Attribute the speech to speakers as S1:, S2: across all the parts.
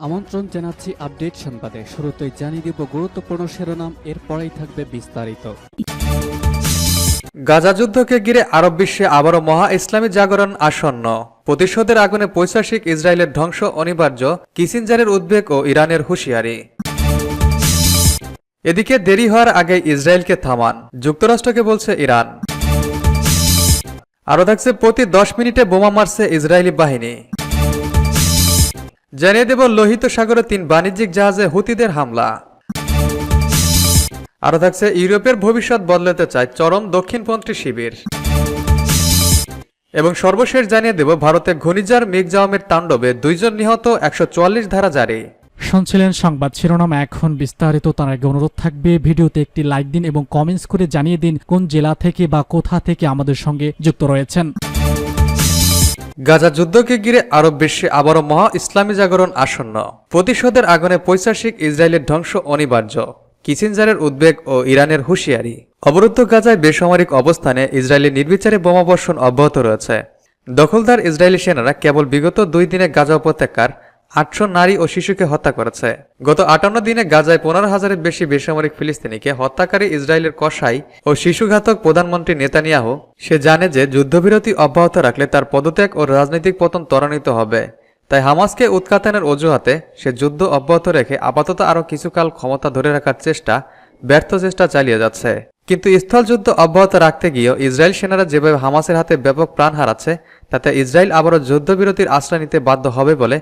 S1: আমন্ত্রণ জানাচ্ছি আপডেট সংবাদে। শুরুতেই জানিয়ে দিব গুরুত্বপূর্ণ শিরোনাম, এরপরেই থাকবে বিস্তারিত।
S2: গাজা যুদ্ধকে ঘিরে আরব বিশ্বে আবারও মহা ইসলামী জাগরণ আসন্ন। প্রতিশোধের আগুনে পৈশাসিক ইসরায়েলের ধ্বংস অনিবার্য কিসিনজারের উদ্বেগ ও ইরানের হুঁশিয়ারি। এদিকে দেরি হওয়ার আগে ইসরায়েলকে থামান, যুক্তরাষ্ট্রকে বলছে ইরান। আরও থাকছে প্রতি দশ মিনিটে বোমা মারছে ইসরায়েলি বাহিনী। জানিয়ে দেব লোহিত সাগরে তিন বাণিজ্যিক জাহাজে হুতিদের হামলা। আরও থাকছে, ইউরোপের ভবিষ্যৎ বদলাতে চায় চরম দক্ষিণপন্থী শিবির। এবং সর্বশেষ জানিয়ে দেব ভারতে ঘূর্ণিঝড় মেঘজাওয়ামের তাণ্ডবে দুইজন নিহত, একশো চুয়াল্লিশ ধারা জারি।
S3: শুনছিলেন সংবাদ শিরোনাম, এখন বিস্তারিত, তার আগে অনুরোধ থাকবে, ভিডিওতে একটি লাইক দিন এবং কমেন্টস করে জানিয়ে দিন কোন জেলা থেকে বা কোথা থেকে আমাদের সঙ্গে যুক্ত রয়েছেন।
S2: গাজা যুদ্ধকে ঘিরে আরব বিশ্বে আবারও মহা ইসলামী জাগরণ আসন্ন। প্রতিশোধের আগুনে পৈশাসিক ইসরায়েলের ধ্বংস অনিবার্য। কিসিনজারের উদ্বেগ ও ইরানের হুঁশিয়ারি। অবরুদ্ধ গাজায় বেসামরিক অবস্থানে ইসরায়েলি নির্বিচারে বোমাবর্ষণ অব্যাহত রয়েছে। দখলদার ইসরায়েলি সেনারা কেবল বিগত দুই দিনে গাজা উপত্যকার আটশো নারী ও শিশুকে হত্যা করেছে। গত আটান্ন দিনে গাজায় পনেরো হাজারের বেশি বেসামরিক ফিলিস্তিনিকে হত্যাকারী ইসরায়েলের কসাই ও শিশুঘাতক প্রধানমন্ত্রী নেতানিয়াহু, সে জানে যে যুদ্ধবিরতি অব্যাহত রাখলে তার পদত্যাগ ও রাজনৈতিক পতন ত্বরান্বিত হবে। তাই হামাসকে উৎখাতনের অজুহাতে সে যুদ্ধ অব্যাহত রেখে আপাতত আরও কিছুকাল ক্ষমতা ধরে রাখার চেষ্টা, ব্যর্থ চেষ্টা চালিয়ে যাচ্ছে। কিন্তু স্থলযুদ্ধ অব্যাহত রাখতে গিয়েও ইসরায়েল সেনারা যেভাবে হামাসের হাতে ব্যাপক প্রাণ হারাচ্ছে তাতে ইসরায়েল আবারও যুদ্ধবিরতির আশ্রয় নিতে বাধ্য হবে বলে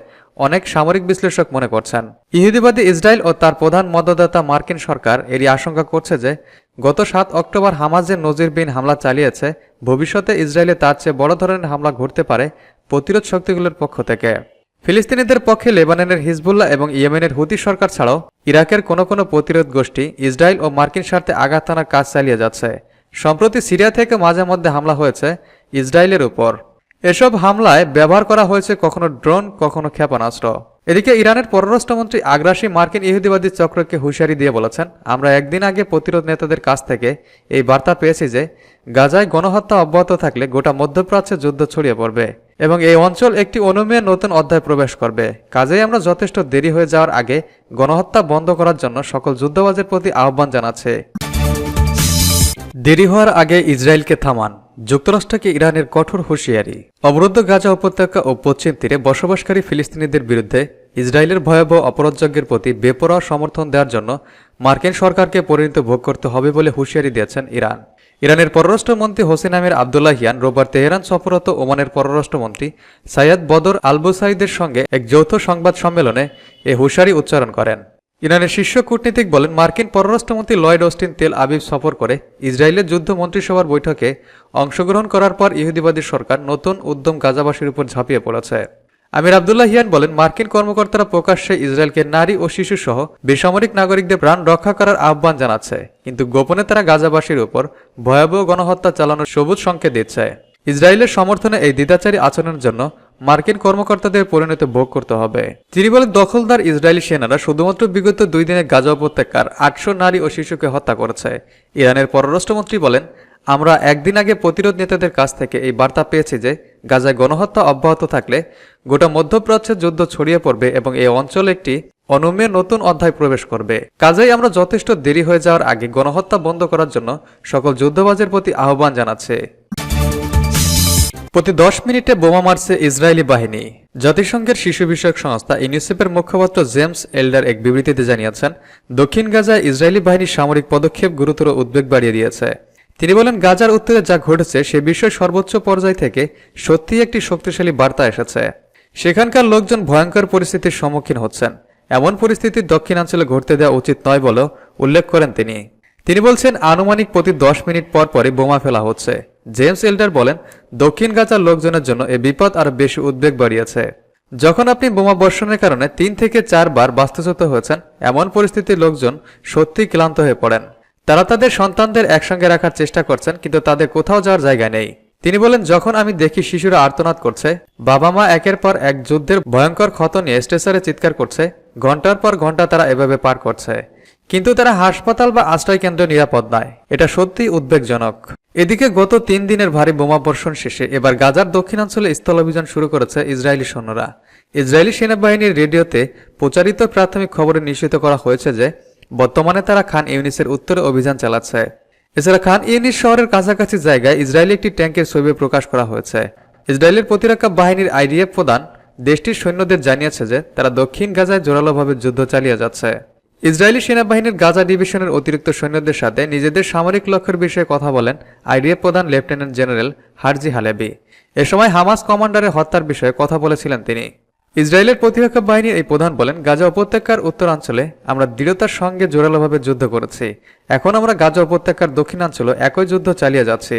S2: অনেক সামরিক বিশ্লেষক মনে করছেন। ইহুদিবাদী ইসরায়েল ও তার প্রধান মদতদাতা মার্কিন সরকার এরই আশঙ্কা করছে যে গত সাত অক্টোবর হামাস যে নজিরবিহীন হামলা চালিয়েছে, ভবিষ্যতে ইসরায়েলে তার চেয়ে বড় ধরনের হামলা ঘটতে পারে প্রতিরোধ শক্তিগুলোর পক্ষ থেকে। ফিলিস্তিনিদের পক্ষে লেবাননের হিজবুল্লাহ এবং ইয়েমেনের হুতি সরকার ছাড়াও ইরাকের কোনো কোনো প্রতিরোধ গোষ্ঠী ইসরায়েল ও মার্কিন স্বার্থে আঘাত হানার কাজ চালিয়ে যাচ্ছে। সম্প্রতি সিরিয়া থেকে মাঝে মধ্যে হামলা হয়েছে ইসরায়েলের উপর। এসব হামলায় ব্যবহার করা হয়েছে কখনো ড্রোন, কখনো ক্ষেপণাস্ত্র। এদিকে ইরানের পররাষ্ট্রমন্ত্রী আগ্রাসী মার্কিন ইহুদিবাদী চক্রকে হুঁশিয়ারি দিয়ে বলেছেন, আমরা একদিন আগে প্রতিরোধ নেতাদের কাছ থেকে এই বার্তা পেয়েছি যে, গাজায় গণহত্যা অব্যাহত থাকলে গোটা মধ্যপ্রাচ্যে যুদ্ধ ছড়িয়ে পড়বে এবং এই অঞ্চল একটি অনুমেয় নতুন অধ্যায় প্রবেশ করবে। কাজেই আমরা যথেষ্ট দেরি হয়ে যাওয়ার আগে গণহত্যা বন্ধ করার জন্য সকল যুদ্ধবাজের প্রতি আহ্বান জানাচ্ছে। দেরি হওয়ার আগে ইসরায়েলকে থামান। যুক্তরাষ্ট্রকে ইরানের কঠোর হুঁশিয়ারি। অবরুদ্ধ গাজা উপত্যকা ও পশ্চিম তীরে বসবাসকারী ফিলিস্তিনিদের বিরুদ্ধে ইসরায়েলের ভয়াবহ অপরাধযজ্ঞের প্রতি বেপরোয়া সমর্থন দেওয়ার জন্য মার্কিন সরকারকে পরিণত ভোগ করতে হবে বলে হুঁশিয়ারি দিয়েছেন ইরান। ইরানের পররাষ্ট্রমন্ত্রী হোসেন আমির আবদুল্লাহিয়ান রোববার তেহরান সফররত ওমানের পররাষ্ট্রমন্ত্রী সাইয়াদ বদর আলবুসাইদের সঙ্গে এক যৌথ সংবাদ সম্মেলনে এ হুঁশিয়ারি উচ্চারণ করেন। ইরানের শীর্ষ কূটনীতিক বলেন মার্কিন পররাষ্ট্রমন্ত্রী লয়েড অস্টিন তেল আবিব সফর করে ইসরায়েলের যুদ্ধ মন্ত্রিসভার বৈঠকে অংশগ্রহণ করার পর ইহুদিবাদী সরকার নতুন উদ্যম গাজাবাসীর উপর ঝাঁপিয়ে পড়েছে। আমির আবদুল্লাহ হিয়ান বলেন, মার্কিন কর্মকর্তারা প্রকাশ্যে ইসরায়েলকে নারী ও শিশু সহ বেসামরিক নাগরিকদের প্রাণ রক্ষা করার আহ্বান জানাচ্ছে, কিন্তু গোপনে তারা গাজাবাসীর উপর ভয়াবহ গণহত্যা চালানোর সবুজ সংকেত দিচ্ছে। ইসরায়েলের সমর্থনে এই দ্বিধাচারী আচরণের জন্য মার্কিন কর্মকর্তাদের পরিণত ভোগ করতে হবে। তিনি বলেন, দখলদার ইসরায়েলি সেনারা শুধুমাত্র বিগত দুই দিনে গাজা উপত্যকার আটশো নারী ও শিশুকে হত্যা করেছে। ইরানের পররাষ্ট্রমন্ত্রী বলেন, আমরা একদিন আগে প্রতিরোধ নেতাদের কাছ থেকে এই বার্তা পেয়েছি যে গাজায় গণহত্যা অব্যাহত থাকলে গোটা মধ্যপ্রাচ্যে যুদ্ধ ছড়িয়ে পড়বে এবং এই অঞ্চল একটি অনুমেয় নতুন অধ্যায় প্রবেশ করবে। কাজেই আমরা যথেষ্ট দেরি হয়ে যাওয়ার আগে গণহত্যা বন্ধ করার জন্য সকল যুদ্ধবাজের প্রতি আহ্বান জানাচ্ছে। প্রতি দশ মিনিটে বোমা মারছে ইসরায়েলি বাহিনী। জাতিসংঘের শিশু বিষয়ক সংস্থা ইউনিসেফের মুখপাত্র জেমস এল্ডার এক বিবৃতিতে জানিয়েছেন, দক্ষিণ গাজায় ইসরায়েলি বাহিনীর সামরিক পদক্ষেপ গুরুতর উদ্বেগ বাড়িয়ে দিয়েছে। তিনি বলেন, গাজার উত্তরে যা ঘটেছে সে বিষয়ে সর্বোচ্চ পর্যায় থেকে সত্যিই একটি শক্তিশালী বার্তা এসেছে। সেখানকার লোকজন ভয়ঙ্কর পরিস্থিতির সম্মুখীন হচ্ছেন। এমন পরিস্থিতি দক্ষিণাঞ্চলে ঘটতে দেওয়া উচিত নয় বলেও উল্লেখ করেন তিনি। তিনি বলছেন, আনুমানিক প্রতি দশ মিনিট পর পরই বোমা ফেলা হচ্ছে। জেমস এল্ডার বলেন, দক্ষিণ গাজার লোকজনের জন্য এ বিপদ আরও বেশি উদ্বেগ বাড়িয়েছে। যখন আপনি বোমা বর্ষণের কারণে তিন থেকে চারবার বাস্তুচ্যুত হয়েছেন, এমন পরিস্থিতির লোকজন সত্যিই ক্লান্ত হয়ে পড়েন। তারা তাদের সন্তানদের একসঙ্গে রাখার চেষ্টা করছেন, কিন্তু তাদের কোথাও যাওয়ার জায়গা নেই। তিনি বলেন, যখন আমি দেখি শিশুরা আর্তনাদ করছে বাবা মা একের পর এক যুদ্ধের ভয়ঙ্কর ক্ষত নিয়ে স্টেশনে চিৎকার করছে, ঘণ্টার পর ঘণ্টা তারা এভাবে পার করছে। কিন্তু তারা হাসপাতাল বা আশ্রয় কেন্দ্র নিরাপদ নয়। এটা সত্যিই উদ্বেগজনক। এদিকে গত তিন দিনের ভারী বোমাবর্ষণ শেষে এবার গাজার দক্ষিণাঞ্চলে স্থল অভিযান শুরু করেছে ইসরায়েলি সৈন্যরা। ইসরায়েলি সেনাবাহিনীর রেডিওতে প্রচারিত প্রাথমিক খবরে নিশ্চিত করা হয়েছে যে, বর্তমানে তারা খান ইউনিসের উত্তরে অভিযান চালাচ্ছে। এছাড়া খান ইউনিস শহরের কাছাকাছি জায়গায় ইসরায়েলি একটি ট্যাঙ্কের ছবি প্রকাশ করা হয়েছে। ইসরায়েলের প্রতিরক্ষা বাহিনীর আইডিএফ প্রধান দেশটির সৈন্যদের জানিয়েছে যে, তারা দক্ষিণ গাজায় জোরালোভাবে যুদ্ধ চালিয়ে যাচ্ছে। ইসরায়েলি সেনাবাহিনীর গাজা ডিভিশনের অতিরিক্ত সৈন্যদের সাথে নিজেদের সামরিক লক্ষ্যের বিষয়ে কথা বলেন আইডিএফ প্রধান লেফটেন্যান্ট জেনারেল হারজি হালেবি। এ সময় হামাস কমান্ডারের হত্যার বিষয়ে কথা বলেছিলেন তিনি। ইসরায়েলের প্রতিরক্ষা বাহিনীর এই প্রধান বলেন, গাজা উপত্যকার উত্তরাঞ্চলে আমরা দৃঢ়তার সঙ্গে জোরালোভাবে যুদ্ধ করেছি। এখন আমরা গাজা উপত্যকার দক্ষিণাঞ্চলে একই যুদ্ধ চালিয়ে যাচ্ছি।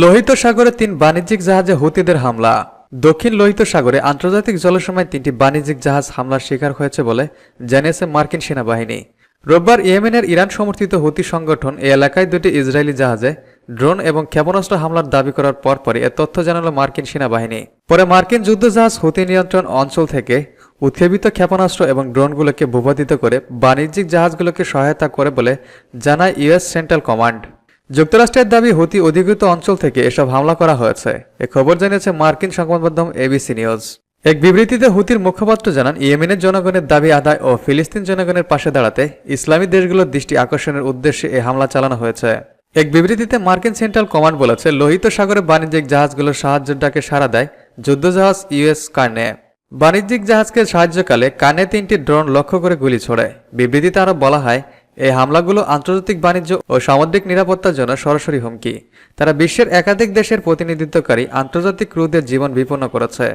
S2: লোহিত সাগরে তিন বাণিজ্যিক জাহাজে হুতিদের হামলা। দক্ষিণ লোহিত সাগরে আন্তর্জাতিক জলসীমায় তিনটি বাণিজ্যিক জাহাজ হামলার শিকার হয়েছে বলে জানিয়েছে মার্কিন সেনাবাহিনী। রোববার ইয়েমেনের ইরান সমর্থিত হুতি সংগঠন এ এলাকায় দুটি ইসরায়েলি জাহাজে ড্রোন এবং ক্ষেপণাস্ত্র হামলার দাবি করার পরপরই এ তথ্য জানালো মার্কিন সেনাবাহিনী। পরে মার্কিন যুদ্ধজাহাজ হুতি নিয়ন্ত্রণ অঞ্চল থেকে উৎক্ষেপিত ক্ষেপণাস্ত্র এবং ড্রোনগুলোকে ভূপাতিত করে বাণিজ্যিক জাহাজগুলোকে সহায়তা করে বলে জানায় ইউএস সেন্ট্রাল কমান্ড। যুক্তরাষ্ট্রের দাবি, হুতি অধিকৃত অঞ্চল থেকে এসব হামলা করা হয়েছে। এ খবর জানিয়েছে মার্কিন সংবাদ মাধ্যম এবিসি নিউজ। এক বিবৃতিতে হুতির মুখপাত্র জানান, ইয়েমেনের জনগণের দাবি, আদায় ও ফিলিস্তিন জনগণের পাশে দাঁড়াতে ইসলামী দেশগুলোর দৃষ্টি আকর্ষণের উদ্দেশ্যে এই হামলা চালানো হয়েছে। এক বিবৃতিতে মার্কিন সেন্ট্রাল কমান্ড বলেছে, লোহিত সাগরে বাণিজ্যিক জাহাজগুলোর সাহায্যের ডাকে সাড়া দেয় যুদ্ধজাহাজ ইউএস কার্নে। বাণিজ্যিক জাহাজকে সাহায্যকালে কানে তিনটি ড্রোন লক্ষ্য করে গুলি ছোড়ে। বিবৃতিতে আরও বলা হয় এই হামলাগুলো আন্তর্জাতিক বাণিজ্য ও সামুদ্রিক নিরাপত্তার জন্য সরাসরি হুমকি। তারা বিশ্বের একাধিক দেশের প্রতিনিধিত্বকারী আন্তর্জাতিক ক্রুদের জীবন বিপন্ন করেছে।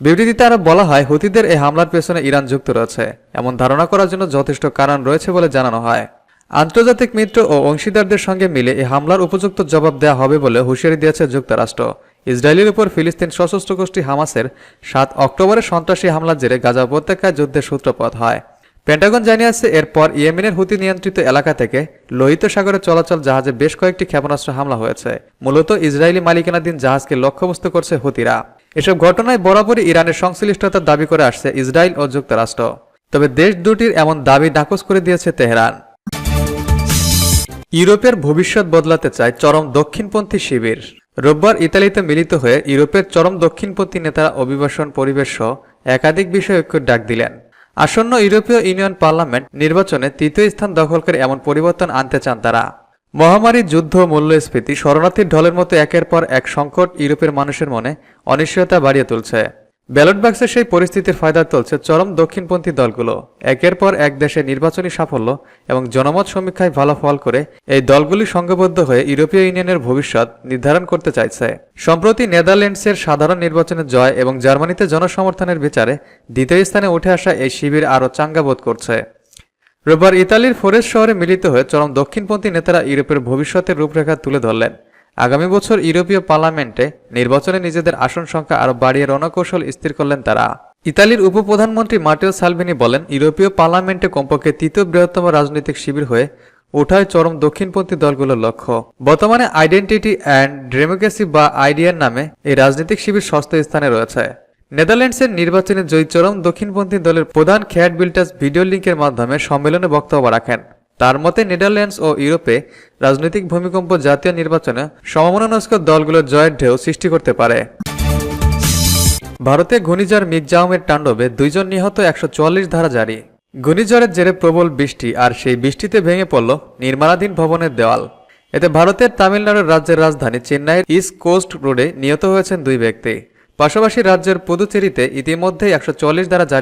S2: বিবৃতিতে আরও বলা হয়, হুতিদের এই হামলার পেছনে ইরান যুক্ত রয়েছে। এমন ধারণা করার জন্য যথেষ্ট কারণ রয়েছে বলে জানানো হয়। আন্তর্জাতিক মিত্র ও অংশীদারদের সঙ্গে মিলে এই হামলার উপযুক্ত জবাব দেওয়া হবে বলে হুঁশিয়ারি দিয়েছে যুক্তরাষ্ট্র। ইসরায়েলের উপর ফিলিস্তিন সশস্ত্র গোষ্ঠী হামাসের সাত অক্টোবরের সন্ত্রাসী হামলার জেরে গাজা উপত্যকায় যুদ্ধের সূত্রপাত হয়। পেন্টাগন জানিয়েছে এরপর ইয়েমেনের হুতি নিয়ন্ত্রিত এলাকা থেকে লোহিত সাগরে চলাচল জাহাজে বেশ কয়েকটি ক্ষেপণাস্ত্র হামলা হয়েছে। মূলত ইসরায়েলি মালিকানাধীন জাহাজকে লক্ষ্যবস্তু করছে হুতিরা। এসব ঘটনায় বরাবরই ইরানের সংশ্লিষ্টতার দাবি করে আসছে ইসরায়েল ও যুক্তরাষ্ট্র। তবে দেশ দুটির এমন দাবি নাকচ করে দিয়েছে তেহরান। ইউরোপের ভবিষ্যৎ বদলাতে চায় চরম দক্ষিণপন্থী শিবির। রোববার ইতালিতে মিলিত হয়ে ইউরোপের চরম দক্ষিণপন্থী নেতারা অভিবাসন পরিবেশ একাধিক বিষয় ঐক্যের ডাক দিলেন। আসন্ন ইউরোপীয় ইউনিয়ন পার্লামেন্ট নির্বাচনে তৃতীয় স্থান দখল করে এমন পরিবর্তন আনতে চান তারা। মহামারী, যুদ্ধ মূল্যস্ফীতি শরণার্থীর ঢলের মতো একের পর এক সংকট ইউরোপের মানুষের মনে অনিশ্চয়তা বাড়িয়ে তুলছে। ব্যালট বাক্সের সেই পরিস্থিতির ফায়দা তুলছে চরম দক্ষিণপন্থী দলগুলো। একের পর এক দেশে নির্বাচনী সাফল্য এবং জনমত সমীক্ষায় ভালো ফল করে এই দলগুলি সংঘবদ্ধ হয়ে ইউরোপীয় ইউনিয়নের ভবিষ্যৎ নির্ধারণ করতে চাইছে। সম্প্রতি নেদারল্যান্ডসের সাধারণ নির্বাচনে জয় এবং জার্মানিতে জনসমর্থনের বিচারে দ্বিতীয় স্থানে উঠে আসা এই শিবির আরও চাঙ্গাবোধ করছে। রোববার ইতালির ফোরেস শহরে মিলিত হয়ে চরম দক্ষিণপন্থী নেতারা ইউরোপের ভবিষ্যতের রূপরেখা তুলে ধরলেন। আগামী বছর ইউরোপীয় পার্লামেন্টে নির্বাচনে নিজেদের আসন সংখ্যা আরও বাড়িয়ে রণকৌশল স্থির করলেন তারা। ইতালির উপপ্রধানমন্ত্রী মার্টেল সালভিনি বলেন, ইউরোপীয় পার্লামেন্টে কমপক্ষে তৃতীয় বৃহত্তম রাজনৈতিক শিবির হয়ে ওঠায় চরম দক্ষিণপন্থী দলগুলোর লক্ষ্য। বর্তমানে আইডেন্টিটি অ্যান্ড ডেমোক্রেসি বা আইডিয়ার নামে এই রাজনৈতিক শিবির ষষ্ঠ স্থানে রয়েছে। নেদারল্যান্ডসের নির্বাচনে জয়ী চরম দক্ষিণপন্থী দলের প্রধান খেয়াট বিল্টাস ভিডিও লিঙ্কের মাধ্যমে সম্মেলনে বক্তব্য রাখেন। তার মতে, নেদারল্যান্ডস ও ইউরোপে রাজনৈতিক ভূমিকম্প জাতীয় নির্বাচনে সমমনস্ক দলগুলোর জয়ের ঢেউ সৃষ্টি করতে পারে। ভারতে ঘূর্ণিঝড় মিগজাউমের তাণ্ডবে দুইজন নিহত একশো চুয়াল্লিশ ধারা জারি। ঘূর্ণিঝড়ের জেরে প্রবল বৃষ্টি আর সেই বৃষ্টিতে ভেঙে পড়ল নির্মাণাধীন ভবনের দেওয়াল। এতে ভারতের তামিলনাড়ুর রাজ্যের রাজধানী চেন্নাইয়ের ইস্ট কোস্ট রোডে নিহত হয়েছেন দুই ব্যক্তি। পাশাপাশি রাজ্যের পুদুচেরিতে ইতিমধ্যেই একশো দ্বারা জারি